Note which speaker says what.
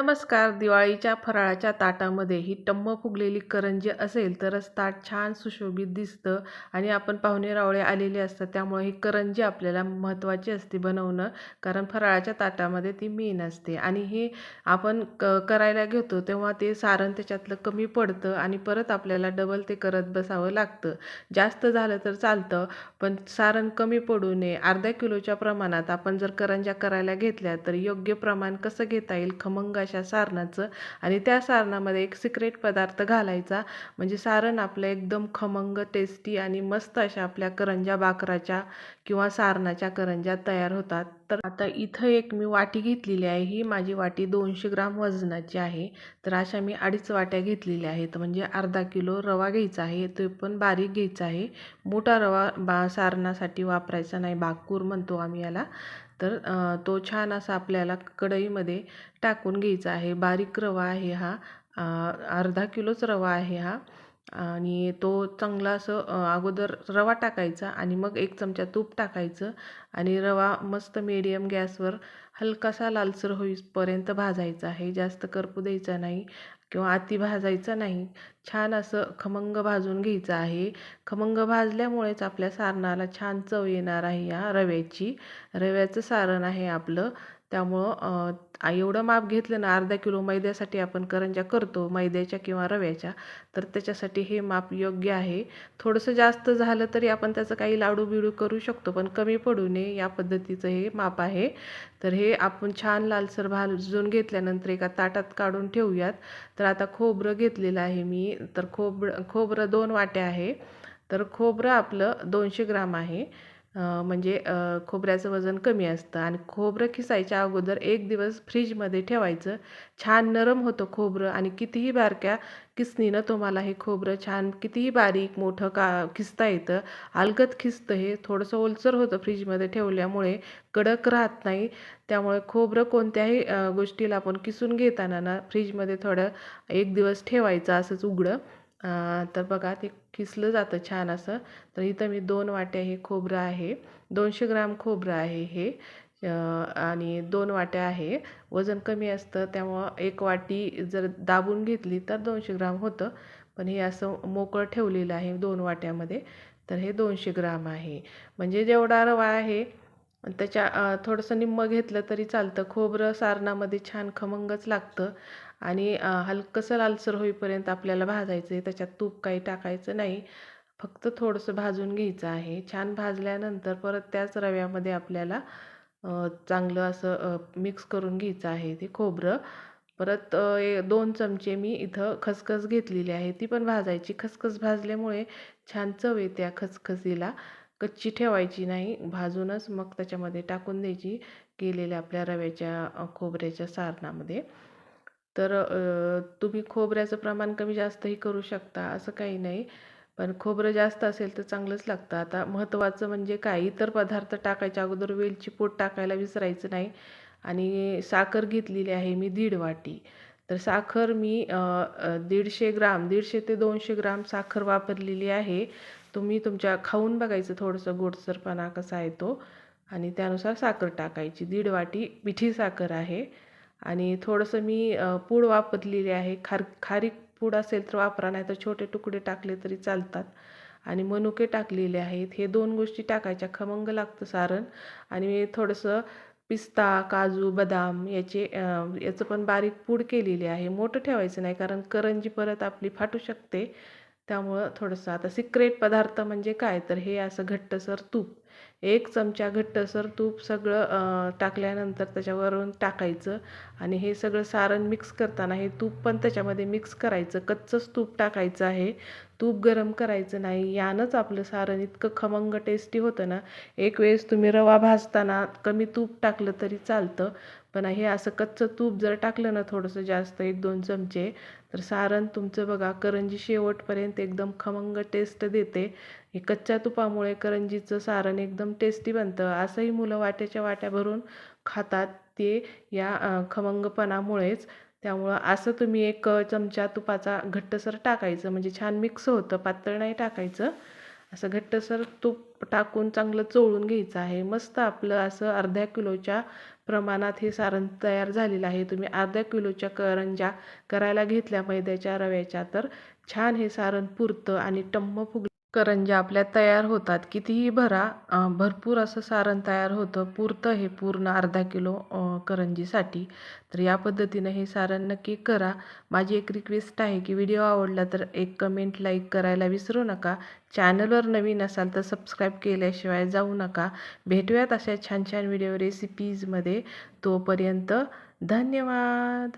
Speaker 1: नमस्कार. दिवाळीच्या फराळाच्या ताटामध्ये ही टम्म फुगलेली करंजी असेल तरच ताट छान सुशोभित दिसतं आणि आपण पाहुणे रावळे आलेले असतात. त्यामुळे ही करंजी आपल्याला महत्त्वाची असते बनवणं कारण फराळाच्या ताटामध्ये ती मेन असते. आणि हे आपण क करायला घेतो तेव्हा ते सारण त्याच्यातलं कमी पडतं आणि परत आपल्याला डबल ते करत बसावं लागतं. जास्त झालं तर चालतं पण सारण कमी पडू नये. अर्ध्या किलोच्या प्रमाणात आपण जर करंज्या करायला घेतल्या तर योग्य प्रमाण कसं घेता येईल? खमंग अशा सारणाचं आणि त्या सारणामध्ये एक सिक्रेट पदार्थ घालायचा. म्हणजे सारण आपलं एकदम खमंग टेस्टी आणि मस्त अशा आपल्या करंज्या बाकराच्या किंवा सारणाच्या करंज्या तयार होतात. तर आता इथं एक मी वाटी घेतलेली आहे. ही माझी वाटी दोनशे ग्राम वजनाची आहे. तर अशा मी अडीच वाट्या घेतलेल्या आहेत. म्हणजे अर्धा किलो रवा घ्यायचा आहे. तो पण बारीक घ्यायचा आहे. मोठा रवा बा सारणासाठी वापरायचा नाही. बाकूर म्हणतो आम्ही याला. तर तो छान असा आपल्याला कढईमध्ये टाकून घ्यायचा आहे. बारीक रवा आहे हा. अर्धा किलोच रवा आहे हा. आणि तो चांगला असं अगोदर रवा टाकायचा आणि मग एक चमचा तूप टाकायचं आणि रवा मस्त मीडियम गॅसवर हलकासा लालसर होईपर्यंत भाजायचा आहे. जास्त करपू द्यायचा नाही. किंवा अति भाजायचं नाही. छान असं खमंग भाजून घ्यायचं आहे. खमंग भाजल्यामुळेच आपल्या सारणाला छान चव येणार आहे या रव्याची. रव्याचं सारण आहे आपलं. त्यामुळं एवढं माप घेतलं ना अर्धा किलो मैद्यासाठी आपण करंज्या करतो मैद्याच्या किंवा रव्याच्या तर त्याच्यासाठी हे माप योग्य आहे. थोडंसं जास्त झालं तरी आपण त्याचं काही लाडू बिडू करू शकतो पण कमी पडू नये या पद्धतीचं हे माप आहे. तर हे आपण छान लालसर भाजून घेतल्यानंतर एका ताटात काढून ठेवूयात. तर आता खोबरं घेतलेलं आहे मी तर खोबरं खोबरं दोन वाट्या आहे. तर खोबरं आपलं दोनशे ग्राम आहे. म्हणजे खोबऱ्याचं वजन कमी असतं आणि खोबरं खिसायच्या अगोदर एक दिवस फ्रीजमध्ये ठेवायचं. छान नरम होतं खोबरं आणि कितीही बारक्या किसनीनं तुम्हाला हे खोबरं छान कितीही बारीक मोठं का खिसता येतं. अलगत खिसतं हे. थोडंसं ओलसर होतं फ्रीजमध्ये ठेवल्यामुळे कडक राहत नाही. त्यामुळे खोबरं कोणत्याही गोष्टीला आपण किसून घेताना ना फ्रीजमध्ये थोडं एक दिवस ठेवायचं असंच उघडं. तर बघा ते किसलं जातं छान असं. तर इथं मी दोन वाट्या हे खोबरं आहे. दोनशे ग्राम खोबरं आहे हे. आणि दोन वाट्या आहे. वजन कमी असतं त्यामुळं एक वाटी जर दाबून घेतली तर दोनशे ग्राम होतं. पण हे असं मोकळं ठेवलेलं आहे दोन वाट्यामध्ये. तर हे दोनशे ग्राम आहे. म्हणजे जेवढा रवा आहे त्याच्या थोडंसं निम्मं घेतलं तरी चालतं. खोबरं सारणामध्ये छान खमंगच लागतं. आणि हलकंसं लालसर होईपर्यंत आपल्याला भाजायचं आहे त्याच्यात तूप काही टाकायचं नाही. फक्त थोडंसं भाजून घ्यायचं आहे. छान भाजल्यानंतर परत त्याच रव्यामध्ये आपल्याला चांगलं असं मिक्स करून घ्यायचं आहे ते खोबरं. परत दोन चमचे मी इथं खसखस घेतलेली आहे. ती पण भाजायची. खसखस भाजल्यामुळे छान चव येते खसखसीला. कच्ची ठेवायची नाही. भाजूनच मग त्याच्यामध्ये टाकून द्यायची केलेल्या आपल्या रव्याच्या खोबऱ्याच्या सारणामध्ये. तर तुम्ही खोबऱ्याचं प्रमाण कमी जास्तही करू शकता असं काही नाही. पण खोबरं जास्त असेल तर चांगलंच लागतं. आता महत्त्वाचं म्हणजे काय इतर पदार्थ टाकायच्या अगोदर वेलची पूड टाकायला विसरायचं नाही. आणि साखर घेतलेली आहे मी दीड वाटी. तर साखर मी दीडशे ग्राम दीडशे ते दोनशे ग्राम साखर वापरलेली आहे. तुम्ही तुमच्या खाऊन बघायचं थोडंसं गोडसरपणा कसा आहे तो. आणि त्यानुसार साखर टाकायची. दीड वाटी पिठी साखर आहे. आणि थोडंसं मी पूड वापरलेली आहे. खार खारीक पूड असेल तर वापरा नाही तर छोटे तुकडे टाकले तरी चालतात. आणि मनुके टाकलेले आहेत. हे दोन गोष्टी टाकायच्या. खमंग लागतं सारण आणि थोडंसं पिस्ता काजू बदाम याचे याचं पण बारीक पूड केलेली आहे. मोठं ठेवायचं नाही कारण करंजी परत आपली फाटू शकते. त्यामुळं थोडंसं आता सिक्रेट पदार्थ म्हणजे काय? तर हे असं घट्टसर तूप. एक चमचा घट्टसर तूप सगळं टाकल्यानंतर त्याच्यावरून टाकायचं. आणि हे सगळं सारण मिक्स करताना हे तूप पण त्याच्यामध्ये मिक्स करायचं. कच्चंच तूप टाकायचं आहे. तूप गरम करायचं नाही. यानंच आपलं सारण इतकं खमंग टेस्टी होतं ना. एक वेळेस तुम्ही रवा भाजताना कमी तूप टाकलं तरी चालतं. पण हे असं कच्चं तूप जर टाकलं ना थोडंसं जास्त एक दोन चमचे तर सारण तुमचं बघा करंजी शेवटपर्यंत एकदम खमंग टेस्ट देते. हे कच्च्या तुपामुळे करंजीचं सारण एकदम टेस्टी बनतं. असंही मुलं वाट्याच्या वाट्या भरून खातात ते या खमंगपणामुळेच. त्यामुळं असं तुम्ही एक चमचा तुपाचा घट्टसर टाकायचं म्हणजे छान मिक्स होतं पातळ नाही टाकायचं. असं घट्टसर तूप टाकून चांगलं चोळून घ्यायचं आहे. मस्त आपलं असं अर्ध्या किलोच्या प्रमाणात हे सारण तयार झालेलं आहे. तुम्ही अर्ध्या किलोच्या करंज्या करायला घेतल्या मैद्याच्या रव्याच्या तर छान हे सारण पुरतं आणि टम्म फुग करंज्या आपल्या तयार होतात. कितीही भरा भरपूर असं सारण तयार होतं. पुरतं हे पूर्ण अर्धा किलो करंजीसाठी. तर या पद्धतीनं हे सारण नक्की करा. माझी एक रिक्वेस्ट आहे की व्हिडिओ आवडला तर एक कमेंट लाईक करायला विसरू नका. चॅनलवर नवीन असाल तर सबस्क्राईब केल्याशिवाय जाऊ नका. भेटूयात अशा छान छान व्हिडिओ रेसिपीजमध्ये तोपर्यंत धन्यवाद!